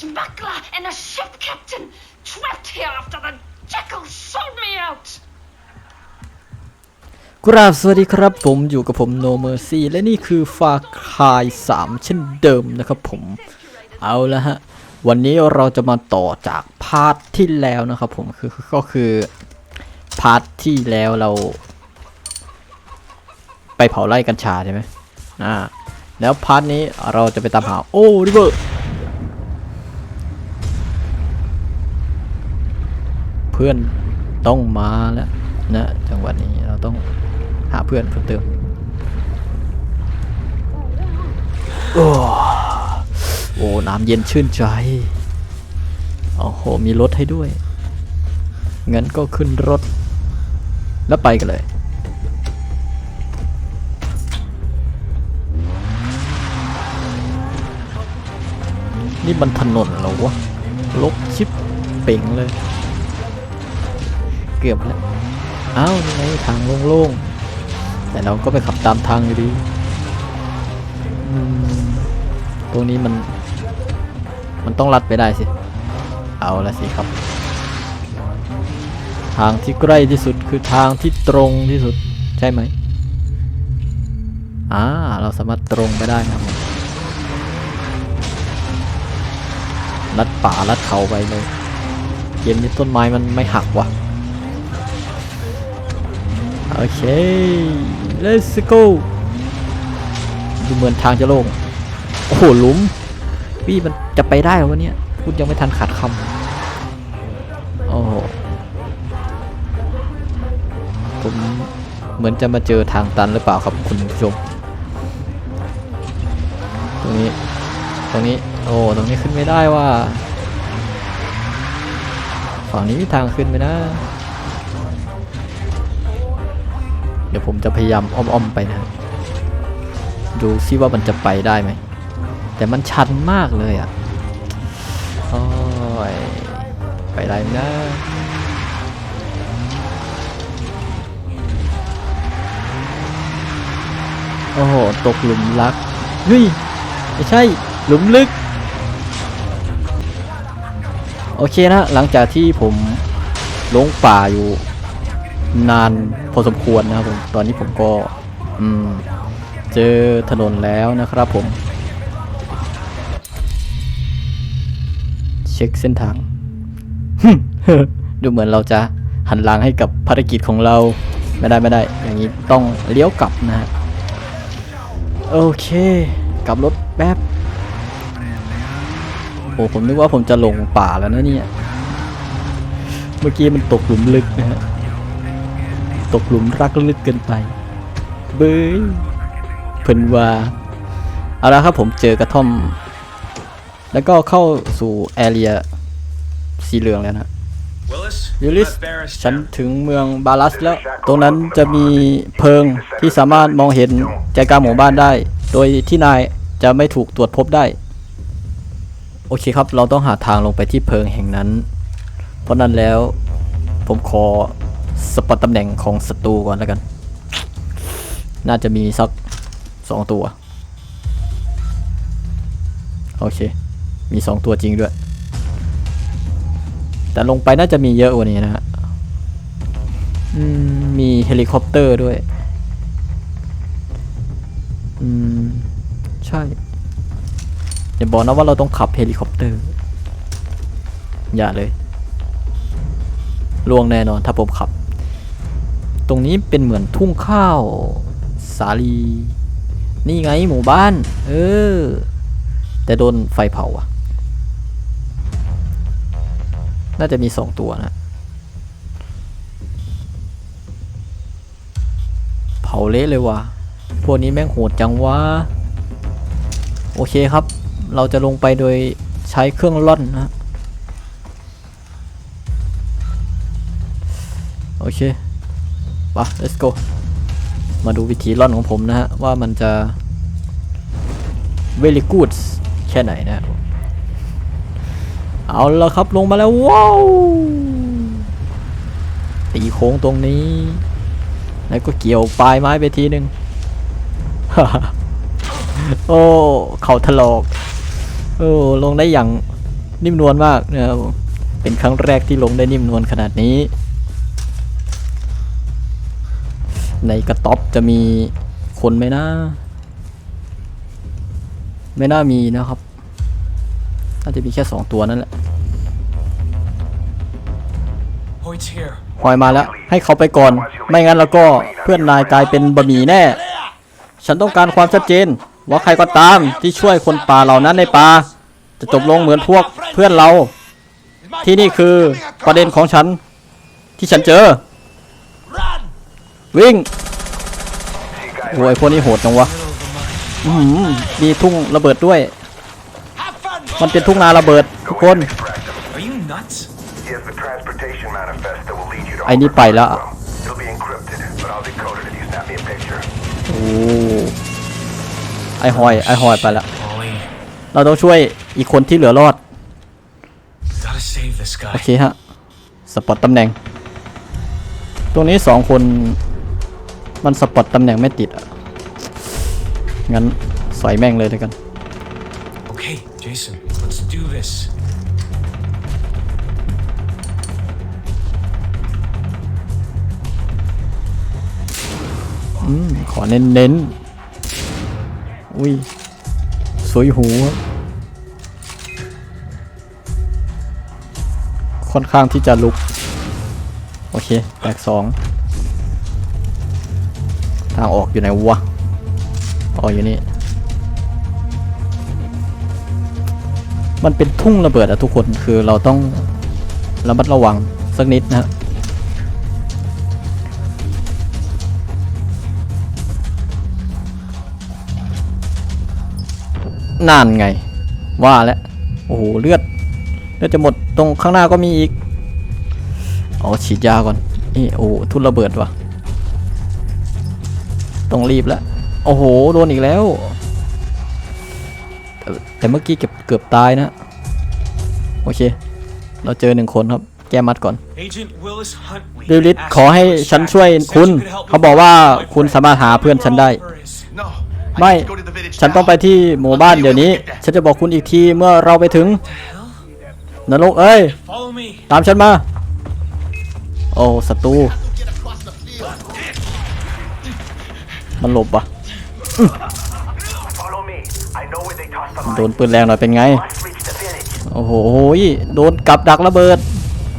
smuggler and a ship captain trapped here after the jackal sold me out. กราบสวัสดีครับผมอยู่กับผมโนเมอร์ซี่และนี่คือฟาคาย3 เช่นเดิมนะครับผมเอาละฮะ วันนี้เราจะมาต่อจากพาร์ทที่แล้วนะครับผมคือก็คือพาร์ทที่แล้วเรา ไปเผาไร่กัญชาใช่ไหมอ่าแล้วพาร์ทนี้เราจะไปตามหาโอ้ริเวอร์ พื่อนต้องมาแล้วนะจังหวะนี้เราต้องหาเพื่อนเพิ่มเติมโอ้โอ้น้ำเย็นชื่นใจโอ้โหมีรถให้ด้วยงั้นก็ขึ้นรถ แล้วไปกันเลยนี่มันถนนเหรอวะลกชิปเป่งเลย เกือบแล้วอ้าวนี่ไงทางโล่งๆแต่เราก็ไปขับตามทางอยู่ดีตรงนี้มัน มันต้องลัดไปได้สิ เอาละสิครับ ทางที่ใกล้ที่สุดคือทางที่ตรงที่สุดใช่ไหมอ่าเราสามารถตรงไปได้ครับผมลัดป่าลัดเขาไปเลยเกมนี้ต้นไม้มันไม่หักว่ะ โอเค let's go ดูเหมือนทางจะโล่งโอ้โหหลุมพี่มันจะไปได้หรอวะเนี่ยพูดยังไม่ทันขาดคำโอ้โหผมเหมือนจะมาเจอทางตันหรือเปล่าครับคุณผู้ชม ตรงนี้ ตรงนี้ โอ้ ตรงนี้ขึ้นไม่ได้ว่า ฝั่งนี้มีทางขึ้นไหมนะ เดี๋ยวผมจะพยายามอ้อมๆไปนะ ดูซิว่ามันจะไปได้ไหม แต่มันชันมากเลยอะโอ้ยไปได้นะโอ้โห ตกหลุมรักเฮ้ยไม่ใช่ หลุมลึก โอเคนะ หลังจากที่ผมลงป่าอยู่ นานพอสมควรนะครับผมตอนนี้ผมก็อืมเจอถนนแล้วนะครับผม เช็คเส้นทาง ดูเหมือนเราจะหันหลังให้กับภารกิจของเราไม่ได้ไม่ได้ อย่างนี้ต้องเลี้ยวกลับนะฮะโอเค กลับรถแป๊บโอ้ผมนึกว่าผมจะลงป่าแล้วนะเนี่ย เมื่อกี้มันตกหลุมลึกนะฮะ ตกหลุมรักลึกเกินไป เบ้ยเพิ่นว่า เอาละครับผมเจอกระท่อม แล้วก็เข้าสู่แอเรียสีเหลืองแล้วนะ Willis, ยูลิส left Barris ฉัน town. ถึงเมืองบาลัสแล้ว ตรงนั้นจะมีเพิงที่สามารถมองเห็นใจกลางหมู่บ้านได้ โดยที่นายจะไม่ถูกตรวจพบได้ โอเคครับ เราต้องหาทางลงไปที่เพิงแห่งนั้น เพราะนั้นแล้วผมขอ สปอตตำแหน่งของศัตรูก่อนแล้วกัน น่าจะมีสักสองตัว โอเค มีสองตัวจริงด้วย แต่ลงไปน่าจะมีเยอะกว่านี้นะฮะมมีเฮลิคอปเตอร์ด้วย อืม ใช่อย่าบอกนะว่าเราต้องขับเฮลิคอปเตอร์ อย่าเลยล่วงแน่นอนถ้าผมขับ ตรงนี้เป็นเหมือนทุ่งข้าว สาลี นี่ไงหมู่บ้าน เออ แต่โดนไฟเผาอะน่าจะมีสองตัวนะ เผาเละเลยว่ะ พวกนี้แม่งโหดจังวะ โอเคครับ เราจะลงไปโดยใช้เครื่องล่อนนะ โอเค ไป let's go มาดูวิธีล่อนของผมนะฮะ ว่ามันจะ very good แค่ไหนนะ เอาละครับลงมาแล้ว ว้าวตีโค้งตรงนี้ แล้วก็เกี่ยวปลายไม้ไปทีหนึ่งโอ้เข่าถลอก โอ้ลงได้อย่างนิ่มนวลมากนะครับเป็นครั้งแรกที่ลงได้นิ่มนวลขนาดนี้ ในกระต๊อบจะมีคนไหมนะไม่น่ามีนะครับ น่าจะมีแค่สองตัวนั่นแหละ Hoyt's here. หอยมาแล้ว ให้เขาไปก่อน ไม่งั้นแล้วก็เพื่อนนายกลายเป็นบะหมี่แน่ ฉันต้องการความชัดเจน ว่าใครก็ตามที่ช่วยคนป่าเหล่านั้นในป่าจะจบลงเหมือนพวกเพื่อนเรา ที่นี่คือประเด็นของฉันที่ฉันเจอ Run! วิ่งโอ้ยพวกนี้โหดจังวะอื้อหือมีทุ่งระเบิดด้วย Have fun! มันเป็นทุ่งนาระเบิดทุกคน Are you nuts? He has the transportation manifest that will lead you to ไอ้นี่ไปแล้ว It'll be encrypted, but I'll decode it if you snap me a picture. โอ้ไอหอยไอหอยไปละ Ollie, เราต้องช่วยอีกคนที่เหลือรอด gotta save this โอ guy. เคฮะสปอตตำแหน่ง ตรงนี้สองคน มันสปอตตำแหน่งไม่ติดอะ งั้นสอยแม่งเลยแล้วกัน Okay, Jason, let's do this. อืมขอเน้นเน้นๆอุ้ย สวยหูครับค่อนข้างที่จะลุก โอเค แตกสอง ทางออกอยู่ไหนวะอออยู่นี่ มันเป็นทุ่งระเบิดอะทุกคนคือเราต้องระมัดระวังสักนิดนะฮะนั่นไง ว่าแล้วโอ้โหเลือดเลือดจะหมดตรงข้างหน้าก็มีอีกเอาฉีดยาก่อนนี่โอ้โหทุนระเบิดว่ะ ต้องรีบแล้วโอ้โหโดนอีกแล้ว แต่แต่เมื่อกี้เก็บเกือบตายนะ โอเค เราเจอหนึ่งคนครับ แก้มัดก่อน Agent Willis Huntley. ดิลิทขอให้ฉันช่วยคุณ เขาบอกว่าคุณสามารถหาเพื่อนฉันได้ No. ไม่ ฉันต้องไปที่หมู่บ้านเดี๋ยวนี้ ฉันจะบอกคุณอีกทีเมื่อเราไปถึงนรกเอ้ย Follow me. ตามฉันมา โอ้ศัตรู มันหลบว่ะ Follow me. I know where they tossed the โด mine. นปืนแรงหน่อยเป็นไง Must reach the village. โอ้โหยโดนกับดักระเบิด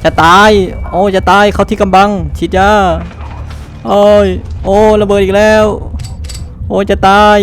จะตาย โอ้จะตายเข้าที่กำบังฉีดยาโอ้ยโอ้ระเบิดอีกแล้ว โอ้จะตาย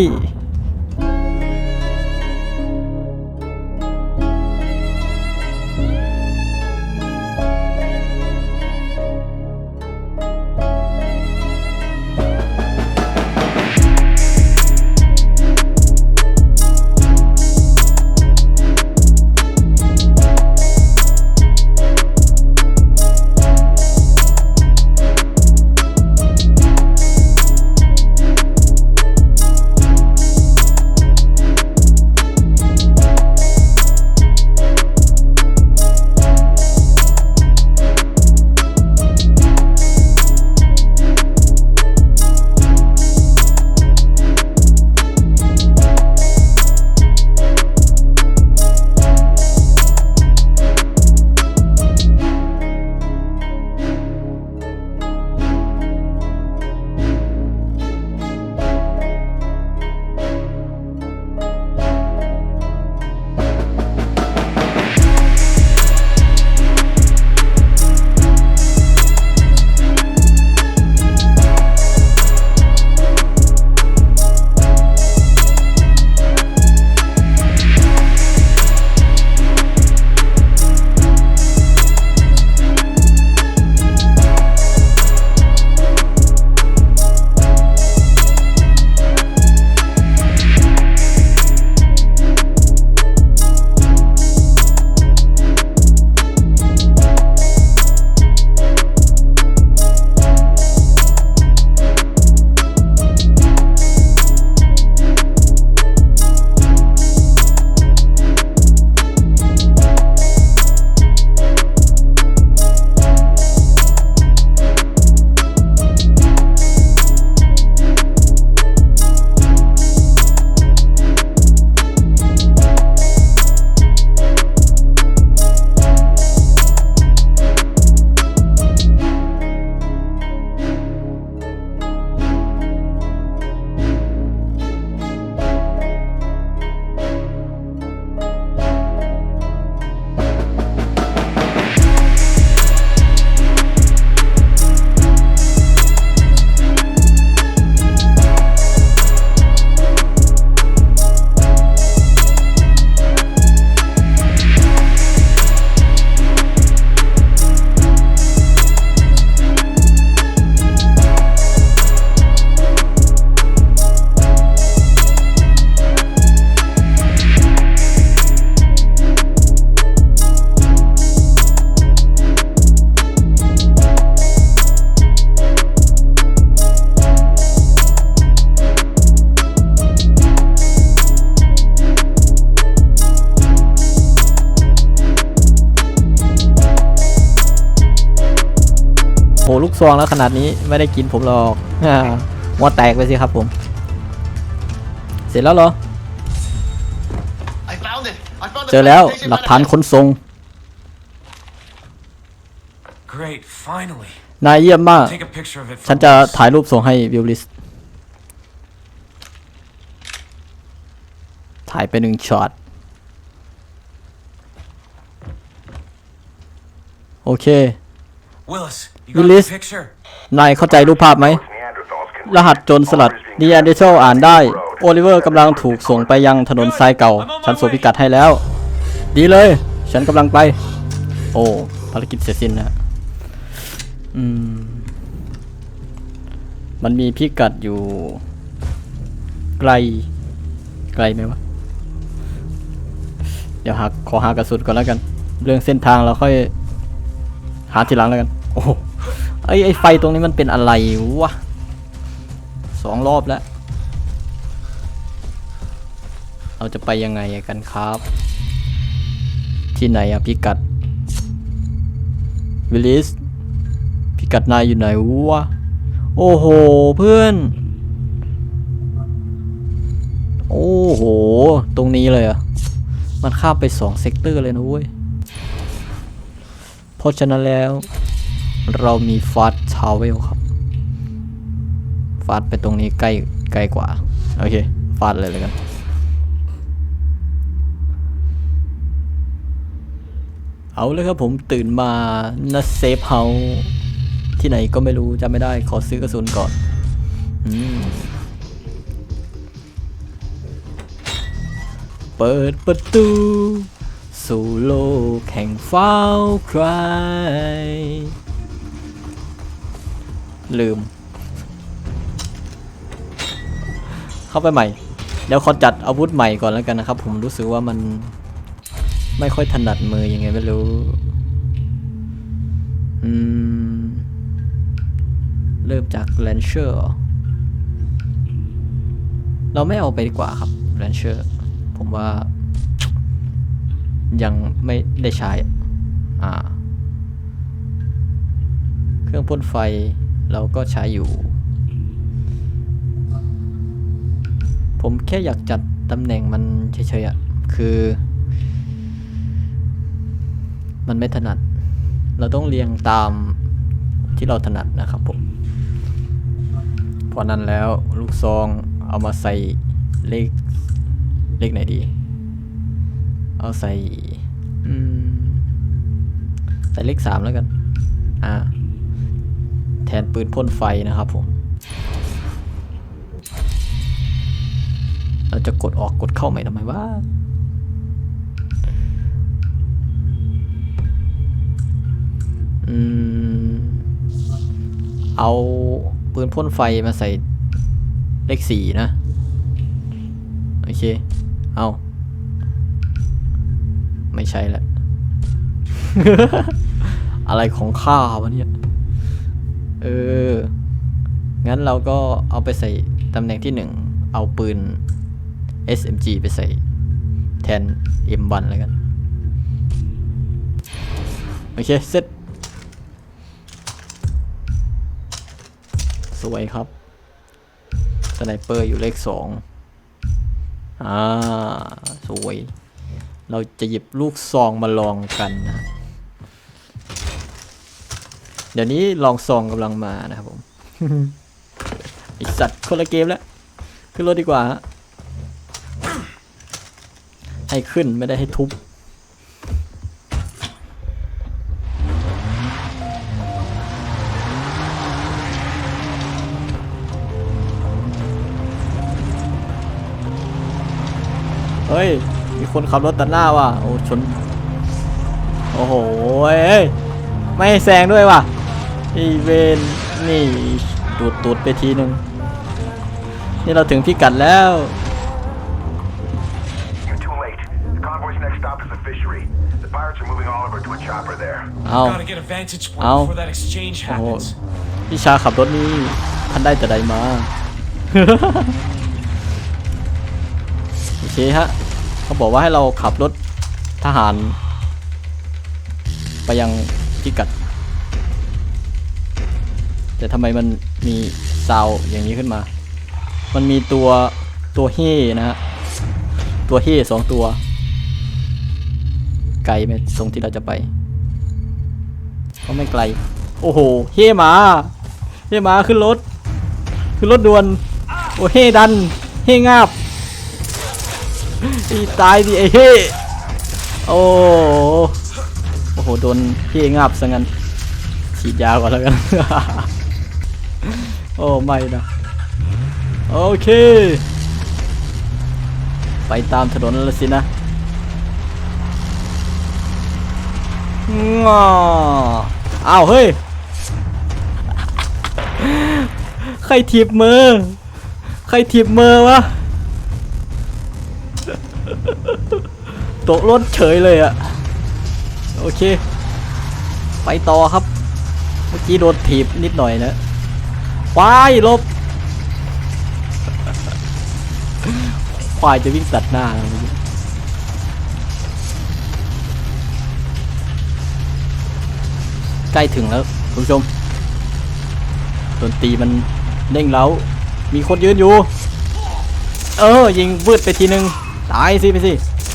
ซองแล้วขนาดนี้ไม่ได้กินผมหรอกอ่าหัวแตกไปสิครับผม เสร็จแล้วเหรอ I found it. I found the เจอแล้ว plantation หลักฐานขนส่ง Great, finally. นายเยี่ยมมาก Take a picture of it. ฉัน for จะ Willis. ถ่ายรูปส่งให้วิลลิส ถ่ายไปหนึ่งช็อต โอเค Willis, you Willis. got the picture? นายเข้าใจรูปภาพไหม Neanderthals can รหัสโจรสลัดดีแอนเดเซลอ่านได้ โอลิเวอร์กำลังถูกส่งไปยังถนนทรายเก่า ฉันส่งพิกัดให้แล้ว ดีเลย ฉันกำลังไป โอ้ ภารกิจเสร็จสิ้นนะอืม มันมีพิกัดอยู่ ไกล ไกลไหมวะ เดี๋ยวหาขอหากระสุนก่อนแล้วกัน เรื่องเส้นทางเราค่อย หาทีหลังแล้วกัน โอ้โห ไอไอไฟตรงนี้มันเป็นอะไรวะสองรอบแล้ว เราจะไปยังไงกันครับ ที่ไหนอะพิกัด วิลลิส พิกัดนายอยู่ไหนวะ โอ้โหเพื่อน โอ้โห ตรงนี้เลยอะมันข้ามไปสองเซกเตอร์เลยนะเว้ยเพราะฉะนั้นแล้ว เรามีฟาสทาวเวลครับฟาดไปตรงนี้ใกล้ใกล้กว่า โอเคฟาดเลยเลยกันเอาเลยครับผมตื่นมานะเซฟเฮาที่ไหนก็ไม่รู้จำไม่ได้ขอซื้อกระสุนก่อนอเปิดประตู สู่โลกแห่งฟ้าใคร ลืม เข้าไปใหม่ เดี๋ยวขอจัดอาวุธใหม่ก่อนแล้วกันนะครับ ผมรู้สึกว่ามันไม่ค่อยถนัดมือยังไงไม่รู้ อืม เริ่มจาก Rancher เหรอเราไม่เอาไปดีกว่าครับ Rancher ผมว่า ยังไม่ได้ใช้ อ่า เครื่องพ่นไฟ เราก็ใช้อยู่ ผมแค่อยากจัดตำแหน่งมันเฉยๆอะคือ มันไม่ถนัด เราต้องเรียงตามที่เราถนัดนะครับผมพราะนั้นแล้วลูกซองเอามาใส่เลขเลขไหนดี เอาใส่ใส่เลขสามแล้วกัน อ่า นปืนพ่นไฟนะครับผมเราจะกดออกกดเข้าใหม่ทำไมวะอืม เอาปืนพ่นไฟมาใส่เลขสี่นะ โอเค เอา ไม่ใช่ละอะไรของข้าวะเนี่ย อองั้นเราก็เอาไปใส่ตำแหน่งที่หนึ่ง เอาปืน SMG ไปใส่ แทน M1 แล้วกัน โอเค เสร็จ สวยครับ สไนเปอร์อยู่เลขสองอ่า สวย เราจะหยิบลูกซองมาลองกันนะ ดี๋ยวนี้ลองซองกำลังมานะครับผมไอสัตว์คนละเกมแล้ว ขึ้นรถดีกว่าฮะให้ขึ้นไม่ได้ให้ทุบเฮ้ย มีคนขับรถตัดหน้าว่ะ โอ้ชน โอ้โหเอ้ย ไม่ให้แซงด้วยว่ะไอเวนนี่ตูดตูดไปทีนึงนี่เราถึงพิกัดแล้ว You're too late. The convoy's next stop is the fishery. The pirates are moving Oliver to a chopper there. เอา Gotta get a vantage point Ow. before that exchange โอ้โห happens. พี่ชาขับรถนี่ท่านได้แต่ใดมาโอเคฮะเขาบอกว่าให้เราขับรถทหาร ไปยังพิกัด แต่ทำไมมันมีซาวอย่างนี้ขึ้นมา มันมีตัวตัวเฮ่นะฮะ ตัวเฮ่สองตัว ไกลไหมตรงที่เราจะไป ก็ไม่ไกล โอ้โห เฮ่หมา เฮ่หมาขึ้นรถ ขึ้นรถด่วน โอ้เฮ่ดัน เฮ่งาบอีตายดิไอเฮ่โอ้โอ้โห โดนเฮ่งาบซะงั้นฉีดยาก่อนแล้วกัน โอ้ไม่นะ โอเค ไปตามถนนแล้วสินะง้ออ้าวเฮ้ย ใครถีบมือ ใครถีบมือวะ ตกรถเฉยเลยอะโอเค ไปต่อครับ เมื่อกี้โดนถีบนิดหน่อยนะ ควายลบ ควายจะวิ่งตัดหน้าใกล้ถึงแล้วคุณผู้ชมดนตรีมันเด้งเล้า มีคนยืนอยู่ เออ ยิงวืดไปทีนึง ตายสิไปสิ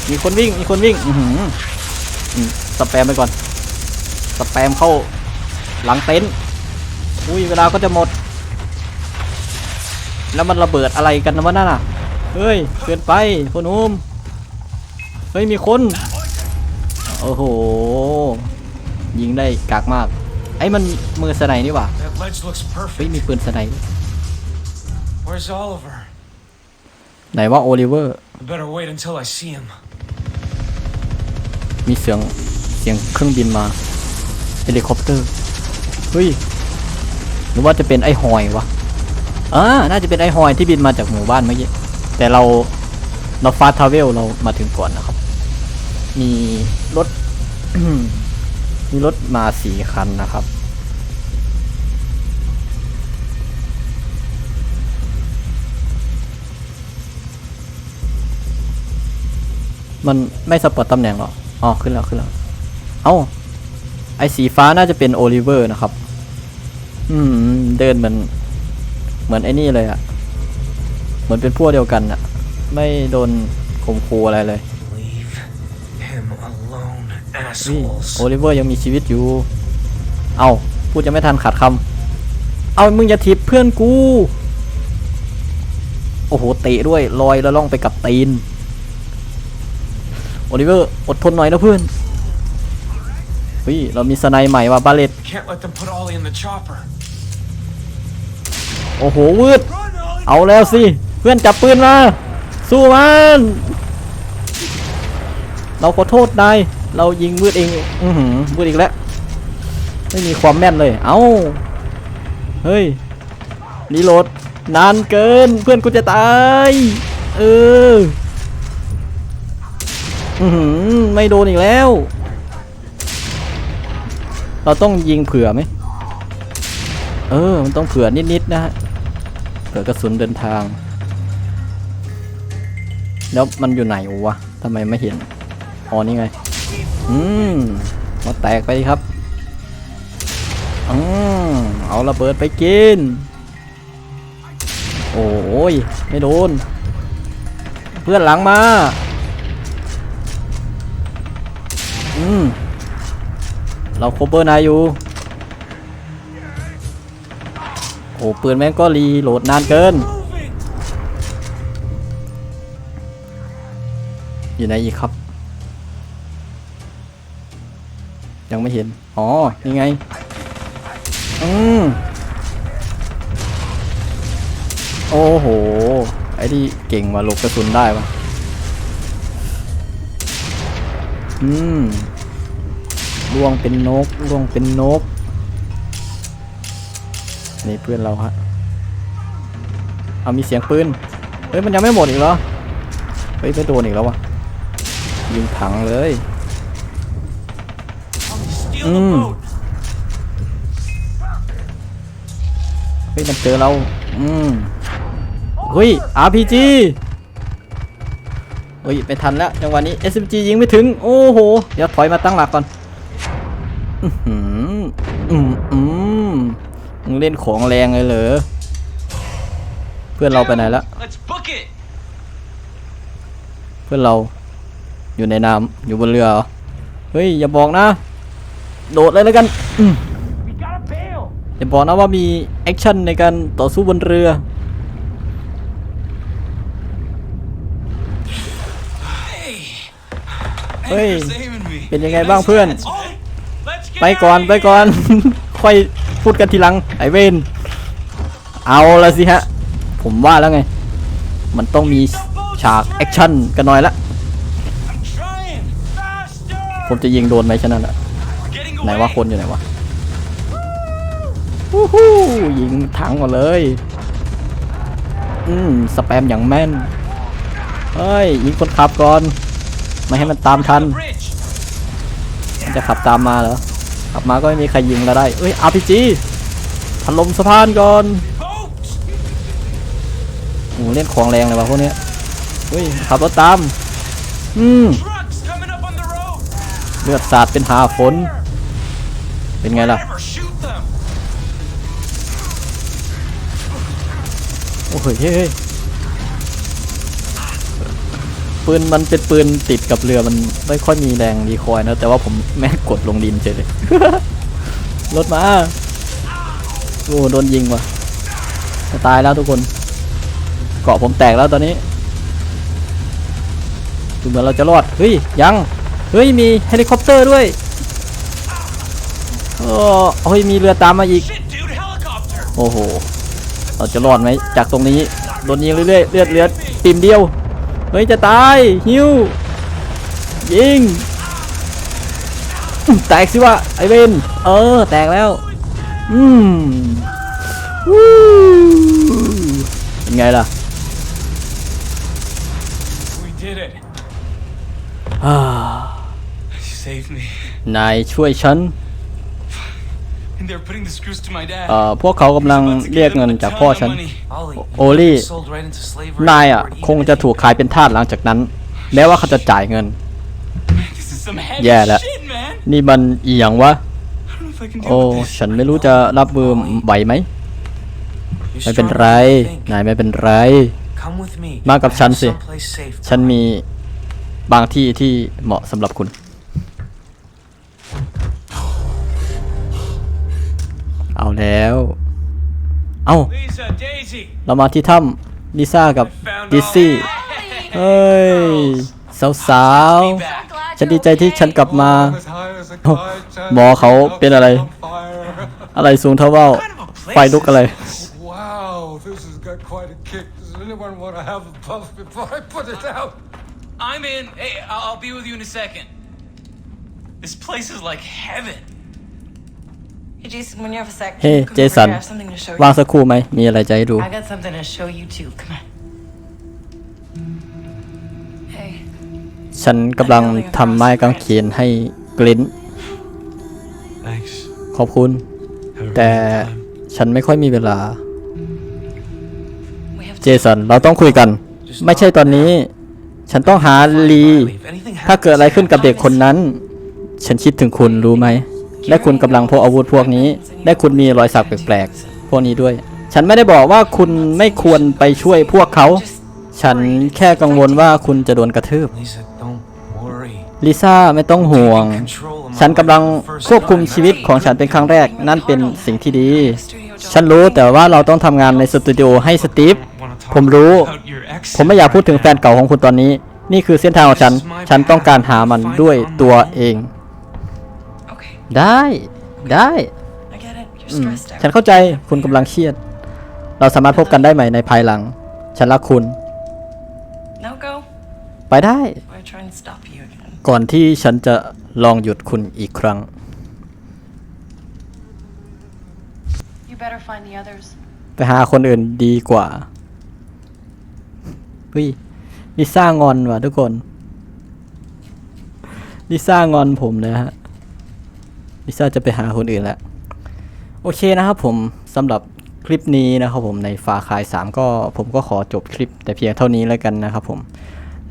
มีคนวิ่ง มีคนวิ่ง อือหืออืมสแปมไปก่อน สแปมเข้า หลังเต็นท์ อุ้ย เวลาก็จะหมด แล้วมันระเบิดอะไรกันนะวะนั่นน่ะ เฮ้ย เกินไปคนอุ้มเฮ้ย มีคน โอ้โห ยิงได้กากมาก ไอ้มันมือสไนนี่หว่า That ledge looks เฮ้ย perfect. มีปืนสไนด้วย Where's Oliver? ไหนว่าโอลิเวอร์ I better wait until I see him. มีเสียง เสียงเครื่องบินมาเฮลิคอปเตอร์ เฮ้ย หรือว่าจะเป็นไอ้หอยวะ อ่าน่าจะเป็นไอ้หอยที่บินมาจากหมู่บ้านเมื่อกี้ แต่เราเราฟาทาเวลเรามาถึงก่อนนะครับ มีรถ มีรถมาสี่คันนะครับ มันไม่สปอร์ตตำแหน่งหรอ อ๋อ ขึ้นแล้ว ขึ้นแล้ว เอ้า ไอสีฟ้าน่าจะเป็นโอลิเวอร์นะครับ อืม เดินเหมือน เหมือนไอ้นี่เลยอะเหมือนเป็นพวกเดียวกันอะไม่โดนข่มขู่อะไรเลย Leave him alone, นี่ assholes. โอลิเวอร์ยังมีชีวิตอยู่ เอาพูดยังไม่ทันขาดคำ เอามึงอย่าทิบเพื่อนกู โอ้โหเตะด้วยลอยแล้วล่องไปกับตีน โอลิเวอร์อดทนหน่อยนะเพื่อนเฮ้ยเรามีสไนด์ใหม่ว่ะบาเลต Can't let them put Ollie in the chopper. โอ้โหวืดเอาแล้วสิ เพื่อนจับปืนมา สู้มัน เราขอโทษนายเรายิงวืดเอง อือหือวืดอีกแล้ว ไม่มีความแม่นเลย เอาเฮ้ยรีโหลดนานเกิน เพื่อนกูจะตาย เออ อือหือไม่โดนอีกแล้ว เราต้องยิงเผื่อไหม เออ มันต้องเผื่อนิดๆนะฮะเผื่อกระสุนเดินทาง แล้วมันอยู่ไหนวะทำไมไม่เห็นอ๋อนี่ไง อืมมาแตกไปครับอืมเอาระเบิดไปกิน โอ้ยไม่โดน เพื่อนหลังมาอืมเราโคเบอร์นายอยู่ อ้ปืนแม่งก็รีโหลดนานเกิน อยู่ไหนอีกครับ ยังไม่เห็น อ๋อนี่ไง อืมโอ้โห ไอ้ที่เก่งมาหลบกระสุนได้ปะอืมล่วงเป็นนกล่วงเป็นนก นี่เพื่อนเราฮะ เอามีเสียงปืน เฮ้ยมันยังไม่หมดอีกเหรอ เฮ้ยไม่โดนอีกแล้ววะยิงถังเลย Steal the Mm. boat. เฮ้ยมันเจอเรา อืมเฮ้ย RPG เฮ้ยไม่ทันแล้วจังหวะนี้ SMG ยิงไม่ถึง โอ้โห เดี๋ยวถอยมาตั้งหลักก่อน อือหืออืมอืม มึงเล่นของแรงเลยเหรอ เพื่อนเราไปไหนละ Let's book it. เพื่อนเราอยู่ในน้ำอยู่บนเรือเหรอ เฮ้ย อย่าบอกนะ โดดเลยแล้วกันอืมอย่าบอกนะว่ามีแอคชั่นในการต่อสู้บนเรือ Hey. เฮ้ย Thanks for saving me. เป็นยังไงบ้างเพื่อน Oh, let's get ไปก่อน out of ไปก่อน ค่อย พูดกันทีหลัง ไอเวนเอาละสิฮะ ผมว่าแล้วไง มันต้องมีฉากแอคชั่นกันหน่อยละ ผมจะยิงโดนไหมฉะนั้นอะไหนว่าคนอยู่ไหนวะฮู้ฮู้ยิงถังหมดเลย อืม สแปมอย่างแม่น เฮ้ย ยิงคนขับก่อน ไม่ให้มันตามทัน มันจะขับตามมาเหรอ ขับมาก็ไม่มีใครยิงเราได้ เอ้ย RPG ถล่มสะพานก่อนโอ้โหเล่นของแรงเลยวะพวกเนี้ยเฮ้ยขับรถตาม อืมเลือดสาดเป็นหาฝน เป็นไงล่ะ โอ้โหเฮ้ยเฮ้ย ปืนมันเป็นปืนติดกับเรือมันไม่ค่อยมีแรงดีคอยนะ แต่ว่าผมแม่งกดลงดินเฉยเลยรถมาโอ้โดนยิงว่ะจะตายแล้วทุกคน เกาะผมแตกแล้วตอนนี้ดูเหมือนเราจะรอด เฮ้ย ยัง เฮ้ย มีเฮลิคอปเตอร์ด้วยโอ้เฮ้ย มีเรือตามมาอีก โอ้โห เราจะรอดไหมจากตรงนี้ โดนยิงเรื่อยๆ เลือดเลือดปิ่มเดียว เฮ้ยจะตายฮิวยิงอื้อแตกสิวะไอเวนเออแตกแล้วอืมวู้เป็นไงล่ะ We did it. อ่า You saved me. นายช่วยฉัน And they're putting the screws to my dad. เอ่อพวกเขากำลังเรียกเงินจากพ่อฉัน Ollie, O- Ollie, you sold right into slavery นายอะ or คงจะถูกขายเป็นทาสหลังจากนั้น แม้ว่าเขาจะจ่ายเงิน This is some heavy Yeah, that- shit, man. นี่มันอีหยังวะ I don't know if I can โอ้ deal with this. ฉันไม่รู้จะรับมือไหวไหม You're ไม่เป็น stronger ไร than you think. นายไม่เป็นไร Come with me. มากับ I ฉัน have สิ someplace safe. ฉันมีบางที่ที่เหมาะสำหรับคุณ เอาแล้ว เอา Lisa, Daisy. เรามาที่ถ้ำลิซ่ากับ Found ดิซซี่ Ollie. เฮ้ย สาวๆ ฉันดีใจที่ฉันกลับมา หมอเขาเป็นอะไร อะไรสูงเท่าว่าวไฟลุกอะไร Wow, this has got quite a kick. Does anyone want to have a puff before I put it out? I'm in. Hey, I'll I'll be with you in a second. This place is like heaven. Hey Jason, when you have a sec, เฮ้ come เจ over สัน here. I have something to show วาง you. สักครู่ไหม มีอะไรจะให้ดู I got something to show you too. Come on. Hey, ฉันกำลังทำไม้กางเขนให้กลิน Thanks. ขอบคุณ แต่ฉันไม่ค่อยมีเวลา we have เจสัน เราต้องคุยกัน ไม่ใช่ตอนนี้ ฉันต้องหาลี ถ้าเกิดอะไรขึ้นกับเด็กคนนั้น ฉันคิดถึงคุณรู้ไหม และคุณกำลังพกอาวุธพวกนี้ และคุณมีรอยสักแปลกๆพวกนี้ด้วย ฉันไม่ได้บอกว่าคุณไม่ควรไปช่วยพวกเขา ฉันแค่กังวลว่าคุณจะโดนกระทืบลิซ่าไม่ต้องห่วง ฉันกำลังควบคุมชีวิตของฉันเป็นครั้งแรก นั่นเป็นสิ่งที่ดี ฉันรู้แต่ว่าเราต้องทำงานในสตูดิโอให้สตีฟ ผมรู้ ผมไม่อยากพูดถึงแฟนเก่าของคุณตอนนี้ นี่คือเส้นทางของฉัน ฉันต้องการหามันด้วยตัวเอง ได้ได้ I get it. You're อืม stressed ฉัน out. เข้าใจคุณกำลังเครียด เราสามารถพบกันได้ไหมในภายหลัง ฉันรักคุณ Now go. ไปได้ Or I try and stop you again. ก่อนที่ฉันจะลองหยุดคุณอีกครั้ง You better find the others. ไปหาคนอื่นดีกว่าเฮ้ยลิซ่างอนว่ะทุกคนลิซ่างอนผมนะฮะ ลิซ่าจะไปหาคนอื่นแล้ว โอเคนะครับผมสำหรับคลิปนี้นะครับผมในฟาคาย3 ก็ผมก็ขอจบคลิปแต่เพียงเท่านี้แล้วกันนะครับผม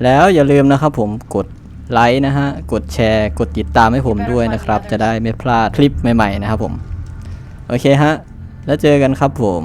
แล้วอย่าลืมนะครับผมกดไลค์นะฮะ กดแชร์ กดติดตามให้ผมด้วยนะครับ จะได้ไม่พลาดคลิปใหม่ๆนะครับผม โอเคฮะ แล้วเจอกันครับผม